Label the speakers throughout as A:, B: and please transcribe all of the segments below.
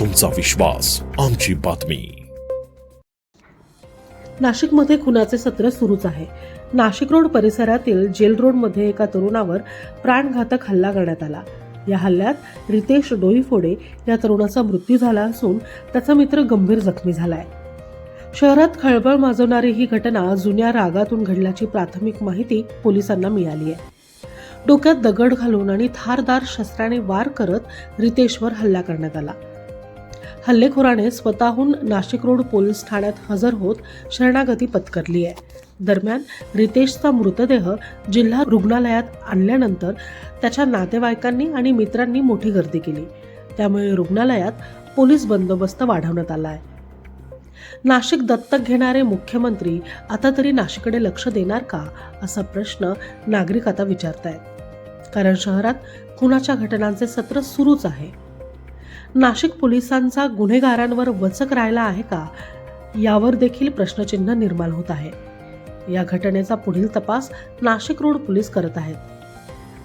A: तुमचा विश्वास आमची बातमी.
B: नाशिकमध्ये खुनाचे सत्र सुरूच आहे. नाशिक रोड परिसरातील जेल रोडमध्ये एका तरुणावर प्राणघातक हल्ला करण्यात आला. या हल्ल्यात रितेश डोईफोडे या तरुणाचा मृत्यू झाला असून त्याचा मित्र गंभीर जखमी झालाय. शहरात खळबळ माजवणारी ही घटना जुन्या रागातून घडल्याची प्राथमिक माहिती पोलिसांना मिळाली आहे डोक्यात दगड घालून आणि धारदार शस्त्राने वार करत रितेशवर हल्ला करण्यात आला. हल्लेखोराने स्वतःहून नाशिक रोड पोलीस ठाण्यात हजर होत शरणागती पत्करली आहे. दरम्यान रितेशचा मृतदेह जिल्हा रुग्णालयात आणल्यानंतर त्याच्या नातेवाईकांनी आणि मित्रांनी मोठी गर्दी केली. त्यामुळे रुग्णालयात पोलीस बंदोबस्त वाढवण्यात आला आहे. नाशिक दत्तक घेणारे मुख्यमंत्री आता तरी नाशिककडे लक्ष देणार का असा प्रश्न नागरिक आता विचारतायत. कारण शहरात खुनाच्या घटनांचे सत्र सुरूच आहे. नाशिक पोलिसांचा गुन्हेगारांवर वचक राहिला आहे का? यावर देखील प्रश्नचिन्ह निर्माण होत आहे. या घटनेचा पुढील तपास नाशिक रोड पोलीस करत आहेत.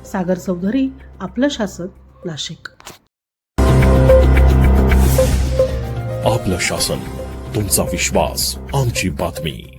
B: सागर चौधरी आपलं शासन नाशिक.
A: आपलं शासन तुमचा विश्वास आमची बातमी.